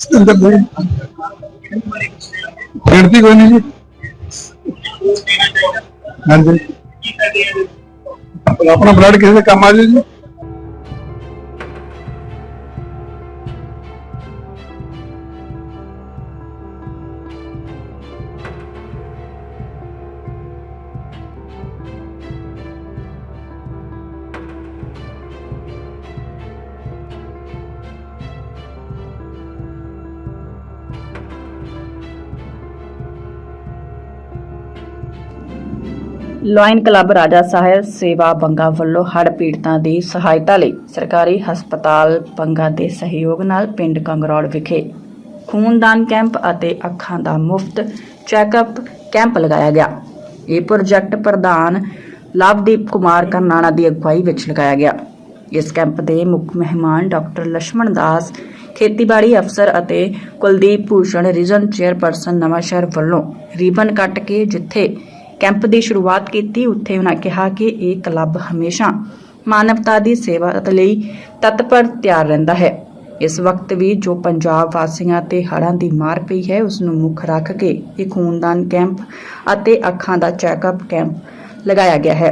ਸਤਿੰਦਰ ਸਿੰਘ ਗਿਣਤੀ ਕੋਈ ਨਹੀਂ ਜੀ। ਹਾਂਜੀ। ਆਪਣਾ ਬਲੱਡ ਕਿਸੇ ਦੇ ਕੰਮ ਆ ਜਾਏ ਜੀ? ਲਾਇਨ ਕਲੱਬ ਰਾਜਾ ਸਾਹਿਬ ਸੇਵਾ ਬੰਗਾ ਵੱਲੋਂ ਹੜ੍ਹ ਪੀੜਤਾਂ ਦੀ ਸਹਾਇਤਾ ਲਈ ਸਰਕਾਰੀ ਹਸਪਤਾਲ ਬੰਗਾ ਦੇ ਸਹਿਯੋਗ ਨਾਲ ਪਿੰਡ ਕੰਗਰੌੜ ਵਿਖੇ ਖੂਨਦਾਨ ਕੈਂਪ ਅਤੇ ਅੱਖਾਂ ਦਾ ਮੁਫਤ ਚੈੱਕਅਪ ਕੈਂਪ ਲਗਾਇਆ ਗਿਆ। ਇਹ ਪ੍ਰੋਜੈਕਟ ਪ੍ਰਧਾਨ ਲਵਦੀਪ ਕੁਮਾਰ ਕਰਨਾਣਾ ਦੀ ਅਗਵਾਈ ਵਿੱਚ ਲਗਾਇਆ ਗਿਆ। ਇਸ ਕੈਂਪ ਦੇ ਮੁੱਖ ਮਹਿਮਾਨ ਡਾਕਟਰ ਲక్ష్మణ ਦਾਸ, ਖੇਤੀਬਾੜੀ ਅਫਸਰ ਅਤੇ ਕੁਲਦੀਪ ਭੂਸ਼ਣ, ਰੀਜਨ ਚੇਅਰਪਰਸਨ ਨਵਾਂਸ਼ਹਿਰ ਵੱਲੋਂ ਰੀਬਨ ਕੱਟ ਕੇ ਜਿੱਥੇ ਕੈਂਪ ਦੀ ਸ਼ੁਰੂਆਤ ਕੀਤੀ, ਉੱਥੇ ਉਹਨਾਂ ਕਿਹਾ ਕਿ ਇਹ ਕਲੱਬ ਹਮੇਸ਼ਾ ਮਾਨਵਤਾ ਦੀ ਸੇਵਾ ਲਈ ਤਤਪਰ ਤਿਆਰ ਰਹਿੰਦਾ ਹੈ। ਇਸ ਵਕਤ ਵੀ ਜੋ ਪੰਜਾਬ ਵਾਸੀਆਂ ਤੇ ਹੜ੍ਹਾਂ ਦੀ ਮਾਰ ਪਈ ਹੈ ਉਸ ਨੂੰ ਮੁੱਖ ਰੱਖ ਕੇ ਇਹ ਖੂਨਦਾਨ ਕੈਂਪ ਅਤੇ ਅੱਖਾਂ ਦਾ ਚੈੱਕਅਪ ਕੈਂਪ ਲਗਾਇਆ ਗਿਆ ਹੈ।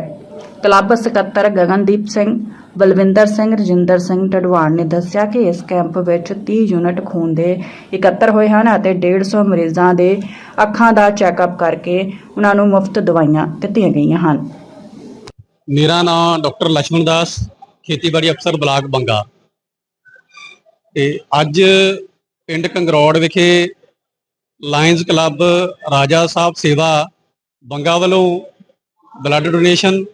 ਕਲੱਬ ਸਕੱਤਰ ਗਗਨਦੀਪ ਸਿੰਘ ਬਲਵਿੰਦਰ ਸਿੰਘ, ਰਜਿੰਦਰ ਸਿੰਘ ਟਡਵਾੜ ਨੇ ਦੱਸਿਆ ਕਿ ਇਸ ਕੈਂਪ ਵਿੱਚ 30 ਯੂਨਿਟ ਖੂਨ ਦੇ ਇਕੱਤਰ ਹੋਏ ਹਨ ਅਤੇ 150 ਮਰੀਜ਼ਾਂ ਦੇ ਅੱਖਾਂ ਦਾ ਚੈੱਕਅਪ ਕਰਕੇ ਉਹਨਾਂ ਨੂੰ ਮੁਫਤ ਦਵਾਈਆਂ ਦਿੱਤੀਆਂ ਗਈਆਂ ਹਨ। ਮੇਰਾ ਨਾਮ ਡਾਕਟਰ ਲక్ష్మణ ਦਾਸ, ਖੇਤੀਬਾੜੀ ਅਫਸਰ ਬਲਾਕ ਬੰਗਾ। ਤੇ ਅੱਜ ਪਿੰਡ ਕੰਗਰੋੜ ਵਿਖੇ ਲਾਇਨਸ ਕਲੱਬ ਰਾਜਾ ਸਾਹਿਬ ਸੇਵਾ ਬੰਗਾ ਵੱਲੋਂ ਬਲੱਡ ਡੋਨੇਸ਼ਨ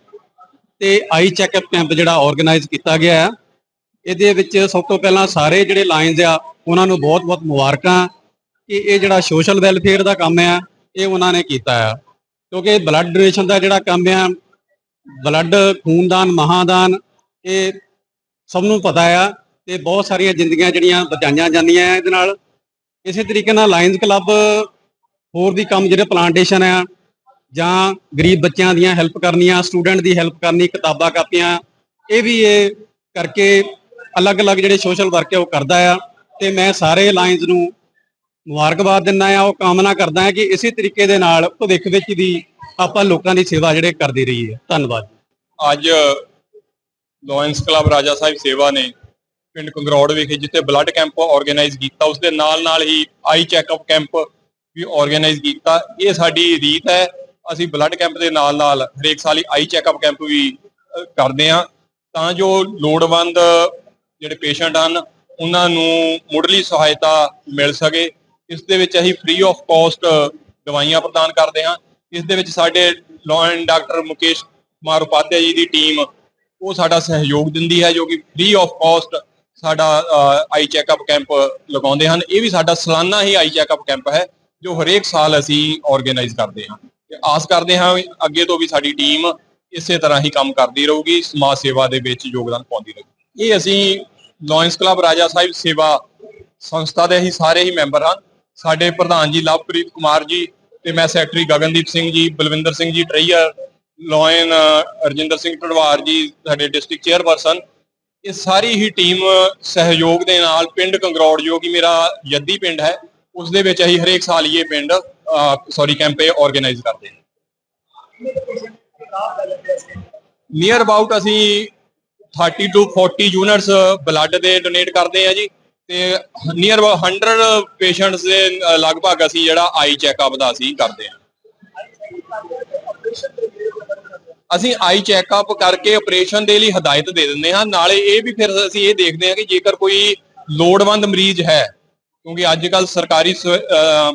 ਤੇ ਆਈ ਚੈੱਕਅਪ ਕੈਂਪ ਜਿਹੜਾ ਆਰਗੇਨਾਈਜ਼ ਕੀਤਾ ਗਿਆ ਹੈ। ਇਹਦੇ ਵਿੱਚ ਸਭ ਤੋਂ ਪਹਿਲਾਂ ਸਾਰੇ ਜਿਹੜੇ ਲਾਇਨਜ਼ ਆ, ਉਹਨਾਂ ਨੂੰ ਬਹੁਤ-ਬਹੁਤ ਮੁਬਾਰਕਾਂ ਕਿ ਇਹ ਜਿਹੜਾ ਸੋਸ਼ਲ ਵੈਲਫੇਅਰ ਦਾ ਕੰਮ ਆ ਇਹ ਉਹਨਾਂ ਨੇ ਕੀਤਾ ਆ ਕਿਉਂਕਿ ਬਲੱਡ ਡੋਨੇਸ਼ਨ ਦਾ ਜਿਹੜਾ ਕੰਮ ਆ ਬਲੱਡ ਖੂਨਦਾਨ, ਮਹਾਦਾਨ, ਇਹ ਸਭ ਨੂੰ ਪਤਾ ਆ ਤੇ ਬਹੁਤ ਸਾਰੀਆਂ ਜ਼ਿੰਦਗੀਆਂ ਜਿਹੜੀਆਂ ਬਚਾਈਆਂ ਜਾਂਦੀਆਂ ਆ ਇਹਦੇ ਨਾਲ। ਇਸੇ ਤਰੀਕੇ ਨਾਲ ਲਾਇਨਸ ਕਲੱਬ ਹੋਰ ਵੀ ਕੰਮ ਜਿਹੜੇ ਪਲਾਂਟੇਸ਼ਨ ਆ ਜਾਂ ਗਰੀਬ ਬੱਚਿਆਂ ਦੀਆਂ ਹੈਲਪ ਕਰਨੀਆਂ ਸਟੂਡੈਂਟ ਦੀ ਹੈਲਪ ਕਰਨੀ, ਕਿਤਾਬਾਂ ਕਾਪੀਆਂ, ਇਹ ਵੀ ਇਹ ਕਰਕੇ ਅਲੱਗ-ਅਲੱਗ ਜਿਹੜੇ ਸੋਸ਼ਲ ਵਰਕ ਹੈ ਉਹ ਕਰਦਾ ਆ ਤੇ ਮੈਂ ਸਾਰੇ ਲਾਇਨਜ਼ ਨੂੰ ਮੁਬਾਰਕਬਾਦ ਦਿੰਦਾ ਆ, ਉਹ ਕਾਮਨਾ ਕਰਦਾ ਹਾਂ ਕਿ ਇਸੇ ਤਰੀਕੇ ਦੇ ਨਾਲ ਭਵਿੱਖ ਵਿੱਚ ਵੀ ਆਪਾਂ ਲੋਕਾਂ ਦੀ ਸੇਵਾ ਜਿਹੜੇ ਕਰਦੇ ਰਹੀਏ। ਧੰਨਵਾਦ। ਅੱਜ ਲਾਇਨਸ ਕਲੱਬ ਰਾਜਾ ਸਾਹਿਬ ਸੇਵਾ ਨੇ ਪਿੰਡ ਕੰਗਰੌੜ ਵਿਖੇ ਜਿੱਥੇ ਬਲੱਡ ਕੈਂਪ ਆਰਗੇਨਾਈਜ਼ ਕੀਤਾ ਉਸ ਦੇ ਨਾਲ ਨਾਲ ਹੀ ਆਈ ਚੈੱਕਅਪ ਕੈਂਪ ਵੀ ਆਰਗੇਨਾਈਜ਼ ਕੀਤਾ। ਇਹ ਸਾਡੀ ਰੀਤ ਹੈ। ਅਸੀਂ ਬਲੱਡ ਕੈਂਪ ਦੇ ਨਾਲ ਨਾਲ ਹਰੇਕ ਸਾਲ ਹੀ ਆਈ ਚੈੱਕਅਪ ਕੈਂਪ ਵੀ ਕਰਦੇ ਹਾਂ। ਤਾਂ ਜੋ ਲੋੜਵੰਦ ਜਿਹੜੇ ਪੇਸ਼ੈਂਟ ਹਨ, ਉਹਨਾਂ ਨੂੰ ਮੁੱਢਲੀ ਸਹਾਇਤਾ ਮਿਲ ਸਕੇ। ਇਸ ਦੇ ਵਿੱਚ ਅਸੀਂ ਫ੍ਰੀ ਆਫ ਕਾਸਟ ਦਵਾਈਆਂ ਪ੍ਰਦਾਨ ਕਰਦੇ ਹਾਂ। ਇਸ ਦੇ ਵਿੱਚ ਸਾਡੇ ਲਾਇਨ ਡਾਕਟਰ ਮੁਕੇਸ਼ ਕੁਮਾਰ ਉਪਾਧਿਆ ਜੀ ਦੀ ਟੀਮ ਉਹ ਸਾਡਾ ਸਹਿਯੋਗ ਦਿੰਦੀ ਹੈ, ਜੋ ਕਿ ਫ੍ਰੀ ਆਫ ਕਾਸਟ ਸਾਡਾ ਆਈ ਚੈੱਕਅਪ ਕੈਂਪ ਲਗਾਉਂਦੇ ਹਨ। ਇਹ ਵੀ ਸਾਡਾ ਸਾਲਾਨਾ ਹੀ ਆਈ ਚੈੱਕਅਪ ਕੈਂਪ ਹੈ, ਜੋ ਹਰੇਕ ਸਾਲ ਅਸੀਂ ਆਰਗੇਨਾਈਜ਼ ਕਰਦੇ ਹਾਂ। ਤੇ ਆਸ ਕਰਦੇ ਹਾਂ ਅੱਗੇ ਤੋਂ ਵੀ ਸਾਡੀ ਟੀਮ ਇਸੇ ਤਰ੍ਹਾਂ ਹੀ ਕੰਮ ਕਰਦੀ ਰਹੂਗੀ, ਸਮਾਜ ਸੇਵਾ ਦੇ ਵਿੱਚ ਯੋਗਦਾਨ ਪਾਉਂਦੀ ਰਹੂਗੀ। ਇਹ ਅਸੀਂ ਲਾਇਨਸ ਕਲੱਬ ਰਾਜਾ ਸਾਹਿਬ ਸੇਵਾ ਸੰਸਥਾ ਦੇ ਹੀ ਸਾਰੇ ਹੀ ਮੈਂਬਰ ਹਨ ਸਾਡੇ ਪ੍ਰਧਾਨ ਜੀ ਲਵਪ੍ਰੀਤ ਕੁਮਾਰ ਜੀ ਤੇ ਮੈਂ ਸੈਕਟਰੀ ਗਗਨਦੀਪ ਸਿੰਘ ਜੀ, ਬਲਵਿੰਦਰ ਸਿੰਘ ਜੀ ਟ੍ਰੇਅਰ ਲਾਇਨ ਰਜਿੰਦਰ ਸਿੰਘ ਢੜਵਾਰ ਜੀ ਸਾਡੇ ਡਿਸਟ੍ਰਿਕਟ ਚੇਅਰਪਰਸਨ। ਇਹ ਸਾਰੀ ਹੀ ਟੀਮ ਸਹਿਯੋਗ ਦੇ ਨਾਲ ਪਿੰਡ ਕੰਗਰੌੜ ਜੋ ਕਿ ਮੇਰਾ ਜੱਦੀ ਪਿੰਡ ਹੈ। ਉਸ ਦੇ ਵਿੱਚ ਅਸੀਂ ਹਰੇਕ ਸਾਲ ਹੀ ਇਹ ਪਿੰਡ ਸੌਰੀ ਕੈਂਪ ਆਰਗੇਨਾਈਜ਼ ਕਰਦੇ ਹਾਂ। ਨੀਅਰ ਅਬਾਊਟ ਅਸੀਂ 30 ਟੂ 40 ਯੂਨਿਟਸ ਬਲੱਡ ਦੇ ਡੋਨੇਟ ਕਰਦੇ ਆ ਜੀ। ਤੇ ਨੀਅਰ 100 ਪੇਸ਼ੈਂਟਸ ਦੇ ਲਗਭਗ ਅਸੀਂ ਜਿਹੜਾ ਆਈ ਚੈੱਕਅਪ ਦਾ ਅਸੀਂ ਕਰਦੇ ਆ ਅਸੀਂ ਆਈ ਚੈੱਕਅਪ ਕਰਕੇ ਆਪਰੇਸ਼ਨ ਦੇ ਲਈ ਹਦਾਇਤ ਦੇ ਦਿੰਦੇ ਹਾਂ। ਨਾਲੇ ਇਹ ਵੀ ਫਿਰ ਅਸੀਂ ਇਹ ਦੇਖਦੇ ਹਾਂ ਕਿ ਜੇਕਰ ਕੋਈ ਲੋੜਵੰਦ ਮਰੀਜ਼ ਹੈ ਕਿਉਂਕਿ ਅੱਜ ਕੱਲ ਸਰਕਾਰੀ ਸੁ-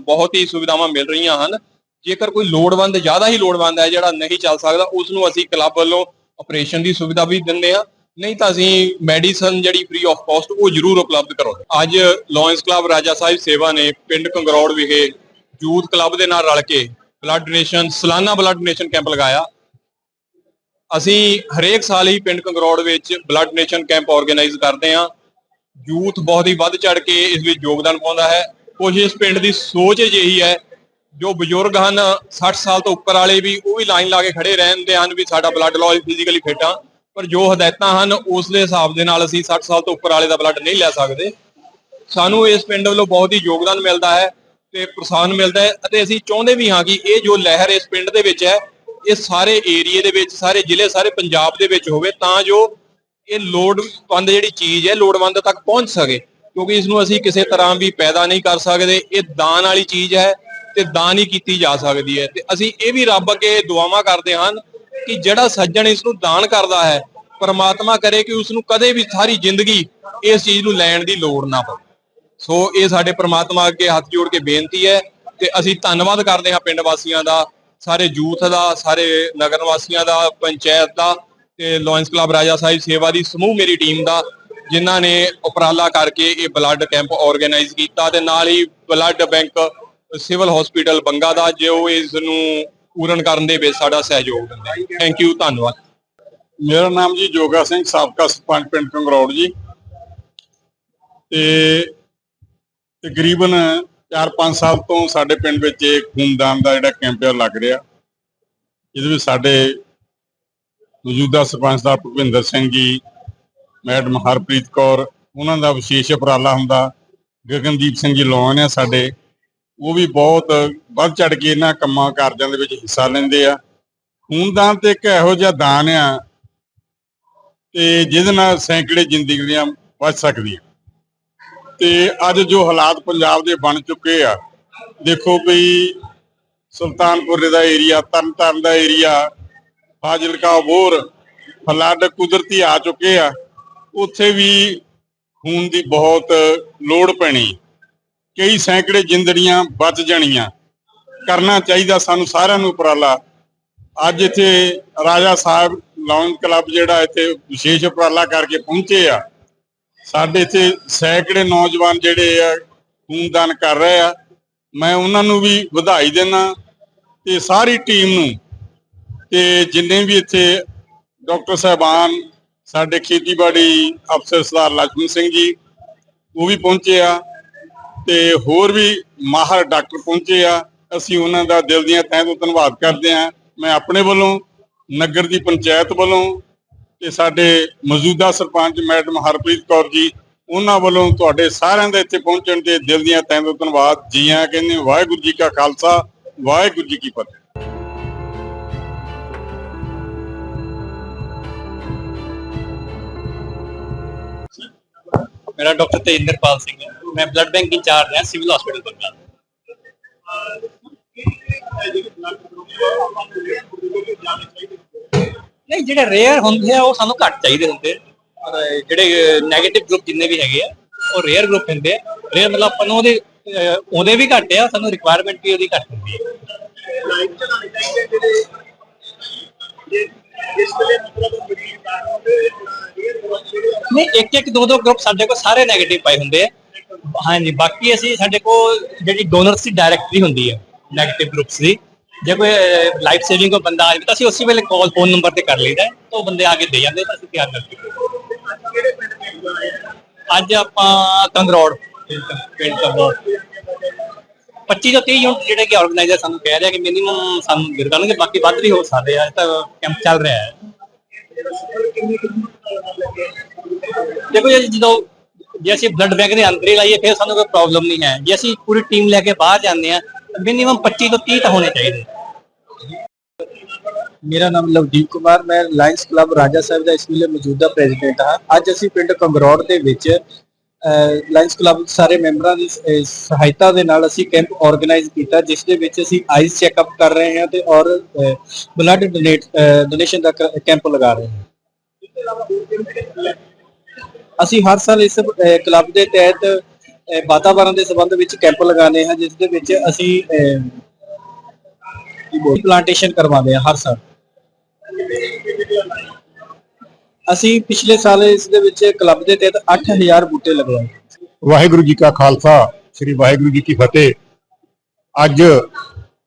ਬਹੁਤ ਹੀ ਸੁਵਿਧਾਵਾਂ ਮਿਲ ਰਹੀਆਂ ਹਨ। ਜੇਕਰ ਕੋਈ ਲੋੜਵੰਦ, ਜ਼ਿਆਦਾ ਹੀ ਲੋੜਵੰਦ ਹੈ ਜਿਹੜਾ ਨਹੀਂ ਚੱਲ ਸਕਦਾ ਉਸ ਨੂੰ ਅਸੀਂ ਕਲੱਬ ਵੱਲੋਂ ਆਪਰੇਸ਼ਨ ਦੀ ਸੁਵਿਧਾ ਵੀ ਦਿੰਦੇ ਹਾਂ। ਨਹੀਂ ਤਾਂ ਅਸੀਂ ਮੈਡੀਸਨ ਜਿਹੜੀ ਫ੍ਰੀ ਆਫ ਕਾਸਟ ਉਹ ਜ਼ਰੂਰ ਉਪਲਬਧ ਕਰਾਉਂਦੇ ਅੱਜ ਲਾਇਨਸ ਕਲੱਬ ਰਾਜਾ ਸਾਹਿਬ ਸੇਵਾ ਨੇ ਪਿੰਡ ਕੰਗਰੌੜ ਵਿਖੇ ਯੂਥ ਕਲੱਬ ਦੇ ਨਾਲ ਰਲ ਕੇ ਬਲੱਡ ਡੋਨੇਸ਼ਨ ਸਾਲਾਨਾ ਬਲੱਡ ਡੋਨੇਸ਼ਨ ਕੈਂਪ ਲਗਾਇਆ। ਅਸੀਂ ਹਰੇਕ ਸਾਲ ਹੀ ਪਿੰਡ ਕੰਗਰੌੜ ਵਿੱਚ ਬਲੱਡ ਡੋਨੇਸ਼ਨ ਕੈਂਪ ਆਰਗੇਨਾਈਜ਼ ਕਰਦੇ ਹਾਂ। ਯੂਥ ਬਹੁਤ ਹੀ ਵੱਧ ਚੜ ਕੇ ਇਸ ਵਿੱਚ ਯੋਗਦਾਨ ਪਾਉਂਦਾ ਹੈ। ਕੋਸ਼ਿਸ਼ ਪਿੰਡ ਦੀ ਸੋਚ ਅਜਿਹੀ ਹੈ, ਜੋ ਬਜ਼ੁਰਗ ਹਨ 60 ਸਾਲ ਤੋਂ ਉੱਪਰ ਵਾਲੇ ਵੀ, ਉਹ ਵੀ ਲਾਈਨ ਲਾ ਕੇ ਖੜੇ ਰਹਿੰਦੇ ਹਨ ਵੀ ਸਾਡਾ ਬਲੱਡ ਲਾਓ ਫਿਜ਼ੀਕਲੀ ਫਿਟ ਆ। ਪਰ ਜੋ ਹਦਾਇਤਾਂ ਹਨ, ਉਸ ਦੇ ਹਿਸਾਬ ਦੇ ਨਾਲ ਅਸੀਂ 60 ਸਾਲ ਤੋਂ ਉੱਪਰ ਵਾਲੇ ਦਾ ਬਲੱਡ ਨਹੀਂ ਲੈ ਸਕਦੇ। ਸਾਨੂੰ ਇਸ ਪਿੰਡ ਵੱਲੋਂ ਬਹੁਤ ਹੀ ਯੋਗਦਾਨ ਮਿਲਦਾ ਹੈ ਤੇ ਪ੍ਰੋਤਸਾਹਨ ਮਿਲਦਾ ਹੈ ਅਤੇ ਅਸੀਂ ਚਾਹੁੰਦੇ ਵੀ ਹਾਂ ਕਿ ਇਹ ਜੋ ਲਹਿਰ ਇਸ ਪਿੰਡ ਦੇ ਵਿੱਚ ਹੈ, ਇਹ ਸਾਰੇ ਏਰੀਏ ਦੇ ਵਿੱਚ, ਸਾਰੇ ਜ਼ਿਲ੍ਹੇ, ਸਾਰੇ ਪੰਜਾਬ ਦੇ ਵਿੱਚ ਹੋਵੇ, ਤਾਂ ਜੋ ਇਹ ਲੋੜਵੰਦ ਜਿਹੜੀ ਚੀਜ਼ ਹੈ, ਲੋੜਵੰਦ ਤੱਕ ਪਹੁੰਚ ਸਕੇ। ਕਿਉਂਕਿ ਇਸ ਨੂੰ ਅਸੀਂ ਕਿਸੇ ਤਰ੍ਹਾਂ ਵੀ ਪੈਦਾ ਨਹੀਂ ਕਰ ਸਕਦੇ। ਇਹ ਦਾਨ ਵਾਲੀ ਚੀਜ਼ ਹੈ ਤੇ ਦਾਨ ਹੀ ਕੀਤੀ ਜਾ ਸਕਦੀ ਹੈ। ਤੇ ਅਸੀਂ ਇਹ ਵੀ ਰੱਬ ਅੱਗੇ ਦੁਆਵਾਂ ਕਰਦੇ ਹਨ ਕਿ ਜਿਹੜਾ ਸੱਜਣ ਇਸ ਨੂੰ ਦਾਨ ਕਰਦਾ ਹੈ, ਪਰਮਾਤਮਾ ਕਰੇ ਕਿ ਉਸ ਨੂੰ ਕਦੇ ਵੀ ਸਾਰੀ ਜ਼ਿੰਦਗੀ ਇਸ ਚੀਜ਼ ਨੂੰ ਲੈਣ ਦੀ ਲੋੜ ਨਾ ਪਵੇ। ਸੋ ਇਹ ਸਾਡੇ ਪਰਮਾਤਮਾ ਅੱਗੇ ਹੱਥ ਜੋੜ ਕੇ ਬੇਨਤੀ ਹੈ ਤੇ ਅਸੀਂ ਧੰਨਵਾਦ ਕਰਦੇ ਹਾਂ ਪਿੰਡ ਵਾਸੀਆਂ ਦਾ, ਸਾਰੇ ਯੂਥ ਦਾ, ਸਾਰੇ ਨਗਰ ਵਾਸੀਆਂ ਦਾ, ਪੰਚਾਇਤ ਦਾ। ਤੇ ਲਾਇਨਸ ਕਲੱਬ ਰਾਜਾ ਸਾਹਿਬ ਸੇਵਾ ਦੀ ਸਮੂਹ ਮੇਰੀ ਟੀਮ ਦਾ, ਜਿਨ੍ਹਾਂ ਨੇ ਉਪਰਾਲਾ ਕਰਕੇ ਇਹ ਬਲੱਡ ਕੈਂਪ ਆਰਗੇਨਾਈਜ਼ ਕੀਤਾ ਤੇ ਨਾਲ ਹੀ blood bank civil hospital Banga ਦਾ, ਜੋ ਇਸ ਨੂੰ ਪੂਰਨ ਕਰਨ ਦੇ ਵਿੱਚ ਸਾਡਾ ਸਹਿਯੋਗ ਦਿੰਦਾ ਥੈਂਕ ਯੂ ਧੰਨਵਾਦ। ਮੇਰਾ ਨਾਮ ਜੀ ਜੋਗਾ ਸਿੰਘ, ਸਾਬਕਾ ਸਰਪੰਚ ਪਿੰਡ ਕੰਗਰੌੜ ਜੀ। ਤੇ ਤਕਰੀਬਨ 4-5 ਸਾਲ ਤੋਂ ਸਾਡੇ ਪਿੰਡ ਵਿੱਚ ਇਹ ਖੂਨਦਾਨ ਦਾ ਜਿਹੜਾ ਕੈਂਪ ਹੈ ਲੱਗ ਰਿਹਾ। ਇਹਦੇ ਵਿੱਚ ਸਾਡੇ ਮੌਜੂਦਾ ਸਰਪੰਚ ਦਾ ਭੁਪਿੰਦਰ ਸਿੰਘ ਜੀ, ਮੈਡਮ ਹਰਪ੍ਰੀਤ ਕੌਰ, ਉਹਨਾਂ ਦਾ ਵਿਸ਼ੇਸ਼ ਉਪਰਾਲਾ ਹੁੰਦਾ। ਗਗਨਦੀਪ ਸਿੰਘ ਜੀ ਲੋਨ ਆ ਸਾਡੇ। ਉਹ ਵੀ ਬਹੁਤ ਵੱਧ ਚੜ ਕੇ ਇਹਨਾਂ ਕੰਮਾਂ ਕਾਰਜਾਂ ਦੇ ਵਿੱਚ ਹਿੱਸਾ ਲੈਂਦੇ ਆ। ਖੂਨਦਾਨ ਤੇ ਇੱਕ ਇਹੋ ਜਿਹਾ ਦਾਨ ਆ ਤੇ ਜਿਹਦੇ ਨਾਲ ਸੈਂਕੜੇ ਜ਼ਿੰਦਗੀਆਂ ਬਚ ਸਕਦੀਆਂ। ਤੇ ਅੱਜ ਜੋ ਹਾਲਾਤ ਪੰਜਾਬ ਦੇ ਬਣ ਚੁੱਕੇ ਆ, ਦੇਖੋ ਵੀ ਸੁਲਤਾਨਪੁਰ ਦਾ ਏਰੀਆ ਤਰਨਤਾਰਨ ਦਾ ਏਰੀਆ ਫਾਜ਼ਿਲਕਾ ਬੋਰ ਫਲੱਡ ਕੁਦਰਤੀ ਆ ਚੁੱਕੇ ਆ। ਉੱਥੇ ਵੀ ਖੂਨ ਦੀ ਬਹੁਤ ਲੋੜ ਪੈਣੀ। ਕਈ ਸੈਂਕੜੇ ਜ਼ਿੰਦੜੀਆਂ ਬਚ ਜਾਣੀਆਂ। ਕਰਨਾ ਚਾਹੀਦਾ ਸਾਨੂੰ ਸਾਰਿਆਂ ਨੂੰ ਉਪਰਾਲਾ। ਅੱਜ ਇੱਥੇ ਰਾਜਾ ਸਾਹਿਬ ਲਾਉਨ ਕਲੱਬ ਜਿਹੜਾ ਇੱਥੇ ਵਿਸ਼ੇਸ਼ ਉਪਰਾਲਾ ਕਰਕੇ ਪਹੁੰਚੇ ਆ। ਸਾਡੇ ਇੱਥੇ ਸੈਂਕੜੇ ਨੌਜਵਾਨ ਜਿਹੜੇ ਆ, ਖੂਨਦਾਨ ਕਰ ਰਹੇ ਆ। ਮੈਂ ਉਹਨਾਂ ਨੂੰ ਵੀ ਵਧਾਈ ਦੇਣਾ ਤੇ ਸਾਰੀ ਟੀਮ ਨੂੰ ਤੇ ਜਿੰਨੇ ਵੀ ਇੱਥੇ ਡਾਕਟਰ ਸਾਹਿਬਾਨ, ਸਾਡੇ ਖੇਤੀਬਾੜੀ ਅਫਸਰ ਸਰਦਾਰ ਲక్ష్ਮਣ ਸਿੰਘ ਜੀ, ਉਹ ਵੀ ਪਹੁੰਚੇ ਆ ਤੇ ਹੋਰ ਵੀ ਮਾਹਰ ਡਾਕਟਰ ਪਹੁੰਚੇ ਆ। ਅਸੀਂ ਉਹਨਾਂ ਦਾ ਦਿਲ ਦੀਆਂ ਤਹਿ ਤੋਂ ਧੰਨਵਾਦ ਕਰਦੇ ਆ ਮੈਂ ਆਪਣੇ ਵੱਲੋਂ, ਨਗਰ ਦੀ ਪੰਚਾਇਤ ਵੱਲੋਂ ਤੇ ਸਾਡੇ ਮੌਜੂਦਾ ਸਰਪੰਚ ਮੈਡਮ ਹਰਪ੍ਰੀਤ ਕੌਰ ਜੀ, ਉਹਨਾਂ ਵੱਲੋਂ ਤੁਹਾਡੇ ਸਾਰਿਆਂ ਦੇ ਇੱਥੇ ਪਹੁੰਚਣ ਤੇ ਦਿਲ ਦੀਆਂ ਤਹਿ ਤੋਂ ਧੰਨਵਾਦ। ਜੀ ਆਇਆਂ ਕਹਿੰਦੇ ਵਾਹਿਗੁਰੂ ਜੀ ਕਾ ਖਾਲਸਾ, ਵਾਹਿਗੁਰੂ ਜੀ ਕੀ ਫਤਿਹ। ਮੇਰਾ ਡਾਕਟਰ ਤੇਜਿੰਦਰਪਾਲ ਸਿੰਘ ਹੈ। ਮੈਂ ਬਲੱਡ ਬੈਂਕ ਇੰਚਾਰਜ ਹਾਂ ਸਿਵਲ ਹਸਪੀਟਲ ਬੰਗਾ ਨਹੀਂ, ਜਿਹੜੇ ਰੇਅਰ ਹੁੰਦੇ ਆ, ਉਹ ਸਾਨੂੰ ਘੱਟ ਚਾਹੀਦੇ ਹੁੰਦੇ ਔਰ ਜਿਹੜੇ 네ਗੇਟਿਵ ਗਰੁੱਪ ਜਿੰਨੇ ਵੀ ਹੈਗੇ ਆ, ਉਹ ਰੇਅਰ ਗਰੁੱਪ ਹੁੰਦੇ ਆ। ਰੇਅਰ ਮਤਲਬ ਆਪਾਂ ਨੂੰ ਉਹਦੇ ਉਹਦੇ ਵੀ ਘੱਟ ਆ, ਸਾਨੂੰ ਰਿਕੁਆਇਰਮੈਂਟ ਵੀ ਉਹਦੀ ਘੱਟ ਹੁੰਦੀ ਹੈ ਨਹੀਂ ਇੱਕ ਇੱਕ ਦੋ ਦੋ ਗਰੁੱਪ ਸਾਡੇ ਕੋਲ ਸਾਰੇ 네ਗੇਟਿਵ ਪਾਏ ਹੁੰਦੇ ਆ। ਹਾਂਜੀ, ਬਾਕੀ ਅਸੀਂ ਸਾਡੇ ਕੋਲ ਜਿਹੜੀ ਡੋਨਰਸ ਦੀ ਡਾਇਰੈਕਟਰੀ ਹੁੰਦੀ ਹੈ 네ਗੇਟਿਵ ਗਰੁੱਪਸ ਦੀ, ਜੇ ਕੋਈ ਲਾਈਫ ਸੇਵਿੰਗ ਕੋ ਬੰਦਾ ਆ ਜਾਵੇ ਤਾਂ ਅਸੀਂ ਉਸੇ ਵੇਲੇ ਕਾਲ ਫੋਨ ਨੰਬਰ ਤੇ ਕਰ ਲਈਦਾ ਤਾਂ ਬੰਦੇ ਆ ਕੇ ਦੇ ਜਾਂਦੇ ਤਾਂ ਅਸੀਂ ਤਿਆਰ ਕਰਕੇ ਅੱਜ ਆਪਾਂ ਕੰਗਰੋੜ, ਪਿੰਡ ਕੰਗਰੋੜ। 25 ਤੋਂ 30 ਯੂਨਿਟ ਜਿਹੜੇ ਕਿ ਆਰਗੇਨਾਈਜ਼ਰ ਸਾਨੂੰ ਕਹਿ ਰਿਹਾ ਕਿ ਮਿਨੀਮਮ ਸਾਨੂੰ ਮਿਲ ਜਾਣਗੇ, ਬਾਕੀ ਵੱਧ ਵੀ ਹੋ ਸਕਦੇ ਆ, ਇਹ ਤਾਂ ਕੈਂਪ ਚੱਲ ਰਿਹਾ ਹੈ। ਦੇਖੋ ਜੀ ਜਦੋਂ ਜੇ ਅਸੀਂ ਬਲੱਡ ਬੈਂਕ ਦੇ ਅੰਦਰ ਹੀ ਲਾਈਏ, ਫਿਰ ਸਾਨੂੰ ਕੋਈ ਪ੍ਰੋਬਲਮ ਨਹੀਂ ਹੈ। ਜੇ ਅਸੀਂ ਪੂਰੀ ਟੀਮ ਲੈ ਕੇ ਬਾਹਰ ਜਾਂਦੇ ਆ ਮਿਨੀਮਮ 25 ਤੋਂ 30 ਤਾਂ ਹੋਣੇ ਚਾਹੀਦੇ। ਮੇਰਾ ਨਾਮ ਲਵਦੀਪ ਕੁਮਾਰ, ਮੈਂ ਲਾਇਨਸ ਕਲੱਬ ਰਾਜਾ ਸਾਹਿਬ ਦਾ ਇਸ ਵੇਲੇ ਮੌਜੂਦਾ ਪ੍ਰੈਜ਼ੀਡੈਂਟ ਹਾਂ। ਅੱਜ ਅਸੀਂ ਪਿੰਡ ਕੰਗਰੌੜ ਦੇ ਵਿੱਚ ਲਾਇਨਸ ਕਲੱਬ ਸਾਰੇ ਮੈਂਬਰਾਂ ਦੀ ਸਹਾਇਤਾ ਦੇ ਨਾਲ ਅਸੀਂ ਕੈਂਪ ਆਰਗੇਨਾਈਜ਼ ਕੀਤਾ ਜਿਸ ਦੇ ਵਿੱਚ ਅਸੀਂ ਆਈਜ਼ ਚੈੱਕਅਪ ਕਰ ਰਹੇ ਹਾਂ ਤੇ ਔਰ ਬਲੱਡ ਡੋਨੇਟ ਡੋਨੇਸ਼ਨ ਦਾ ਕੈਂਪ ਲਗਾ ਰਹੇ ਹਾਂ। ਅਸੀਂ ਹਰ ਸਾਲ ਇਸ ਕਲੱਬ ਦੇ ਤਹਿਤ ਅਹ, ਵਾਤਾਵਰਣ ਦੇ ਸੰਬੰਧ ਵਿੱਚ ਕੈਂਪ ਲਗਾਉਂਦੇ ਹਾਂ ਜਿਸ ਦੇ ਵਿੱਚ ਅਸੀਂ ਪਲਾਂਟੇਸ਼ਨ ਕਰਵਾਉਂਦੇ ਹਾਂ ਹਰ ਸਾਲ। ਅਸੀਂ ਪਿਛਲੇ ਸਾਲ ਇਸ ਦੇ ਵਿੱਚ ਕਲੱਬ ਦੇ ਤਹਿਤ 8000 ਬੂਟੇ ਲਗਵਾਏ। ਵਾਹਿਗੁਰੂ ਜੀ ਕਾ ਖਾਲਸਾ, ਸ੍ਰੀ ਵਾਹਿਗੁਰੂ ਜੀ ਕੀ ਫਤਿਹ। ਅੱਜ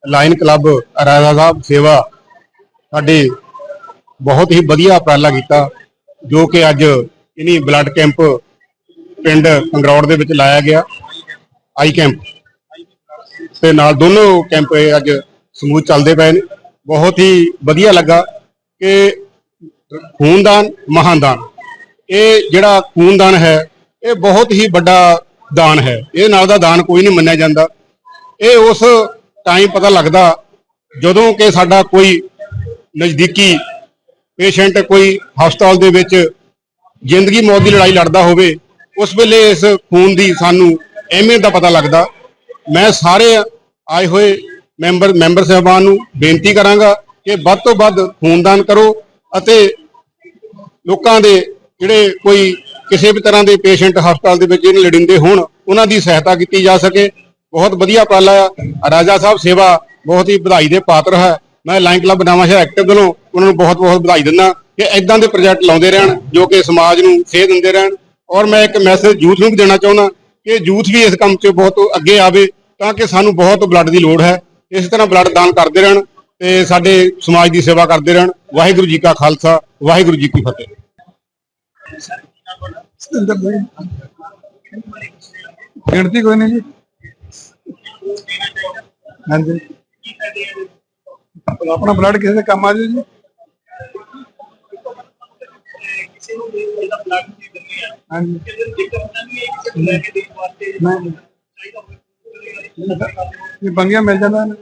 ਲਾਇਨ ਕਲੱਬ ਰਾਜਾ ਸਾਹਿਬ ਸੇਵਾ ਸਾਡੇ ਬਹੁਤ ਹੀ ਵਧੀਆ ਉਪਰਾਲਾ ਕੀਤਾ, ਜੋ ਕਿ ਅੱਜ ਇਨੀ ਬਲੱਡ ਕੈਂਪ ਪਿੰਡ ਕੰਗਰੌੜ ਦੇ ਵਿੱਚ ਲਾਇਆ ਗਿਆ, ਆਈ ਕੈਂਪ। ਤੇ ਨਾਲ ਦੋਨੋਂ ਕੈਂਪ ਅੱਜ ਸਮੂਹ ਚੱਲਦੇ ਪਏ ਨੇ। ਬਹੁਤ ਹੀ ਵਧੀਆ ਲੱਗਾ ਕਿ ਖੂਨਦਾਨ ਮਹਾਨਦਾਨ ਇਹ ਜਿਹੜਾ ਖੂਨਦਾਨ ਹੈ, ਇਹ ਬਹੁਤ ਹੀ ਵੱਡਾ ਦਾਨ ਹੈ। ਇਹ ਨਾਲ ਦਾ ਦਾਨ ਕੋਈ ਨਹੀਂ ਮੰਨਿਆ ਜਾਂਦਾ। ਇਹ ਉਸ ਟਾਈਮ ਪਤਾ ਲੱਗਦਾ, ਜਦੋਂ ਕਿ ਸਾਡਾ ਕੋਈ ਨਜ਼ਦੀਕੀ ਪੇਸ਼ੈਂਟ ਕੋਈ ਹਸਪਤਾਲ ਦੇ ਵਿੱਚ ਜ਼ਿੰਦਗੀ ਮੌਤ ਦੀ ਲੜਾਈ ਲੜਦਾ ਹੋਵੇ, ਉਸ ਵੇਲੇ ਇਸ ਖੂਨ ਦੀ ਸਾਨੂੰ ਅਹਿਮੀਅਤ ਦਾ ਪਤਾ ਲੱਗਦਾ। ਮੈਂ ਸਾਰੇ ਆਏ ਹੋਏ ਮੈਂਬਰ ਮੈਂਬਰ ਸਾਹਿਬਾਨ ਨੂੰ ਬੇਨਤੀ ਕਰਾਂਗਾ ਕਿ ਵੱਧ ਤੋਂ ਵੱਧ ਖੂਨਦਾਨ ਕਰੋ ਅਤੇ ਲੋਕਾਂ ਦੇ ਜਿਹੜੇ ਕੋਈ ਕਿਸੇ ਵੀ ਤਰ੍ਹਾਂ ਦੇ ਪੇਸ਼ੈਂਟ ਹਸਪਤਾਲ ਦੇ ਵਿੱਚ ਜਿਹੜੇ ਲੜਿੰਦੇ ਹੋਣ, ਉਹਨਾਂ ਦੀ ਸਹਾਇਤਾ ਕੀਤੀ ਜਾ ਸਕੇ। ਬਹੁਤ ਵਧੀਆ ਉਪਰਾਲਾ ਆ। ਰਾਜਾ ਸਾਹਿਬ ਸੇਵਾ ਬਹੁਤ ਹੀ ਵਧਾਈ ਦੇ ਪਾਤਰ ਹੈ। ਮੈਂ ਲਾਈਨ ਕਲੱਬ ਨਵਾਂਸ਼ਹਿਰ ਐਕਟਿਵ ਵੱਲੋਂ ਉਹਨਾਂ ਨੂੰ ਬਹੁਤ ਬਹੁਤ ਵਧਾਈ ਦਿੰਦਾ ਕਿ ਇਦਾਂ ਦੇ ਪ੍ਰੋਜੈਕਟ ਲਾਉਂਦੇ ਰਹਿਣ, ਜੋ ਕਿ ਸਮਾਜ ਨੂੰ ਸੇਧ ਦਿੰਦੇ ਰਹਿਣ। ਔਰ ਮੈਂ ਇੱਕ ਮੈਸੇਜ ਯੂਥ ਨੂੰ ਵੀ ਦੇਣਾ ਚਾਹੁੰਦਾ ਕਿ ਯੂਥ ਵੀ ਇਸ ਕੰਮ 'ਚ ਬਹੁਤ ਅੱਗੇ ਆਵੇ ਤਾਂ ਕਿ ਸਾਨੂੰ ਬਹੁਤ ਬਲੱਡ ਦੀ ਲੋੜ ਹੈ। ਇਸ ਤਰ੍ਹਾਂ ਬਲੱਡ ਦਾਨ ਕਰਦੇ ਰਹਿਣ। ਤੇ ਸਾਡੇ ਸਮਾਜ ਦੀ ਸੇਵਾ ਕਰਦੇ ਰਹਿਣ। ਵਾਹਿਗੁਰੂ ਜੀ ਕਾ ਖਾਲਸਾ ਵਾਹਿਗੁਰੂ ਜੀ ਕੀ ਫਤਿਹ। ਗਿਣਤੀ ਕੋਈ ਨਹੀਂ ਜੀ? ਹਾਂਜੀ। ਆਪਣਾ ਬਲੱਡ ਕਿਸੇ ਦੇ ਕੰਮ ਆ ਜਾਊ ਜੀ? ਹਾਂਜੀ। ਨਹੀਂ। ਇਹ ਬੰਗਿਆ ਮਿਲ ਜਾਂਦਾ ਨਾ।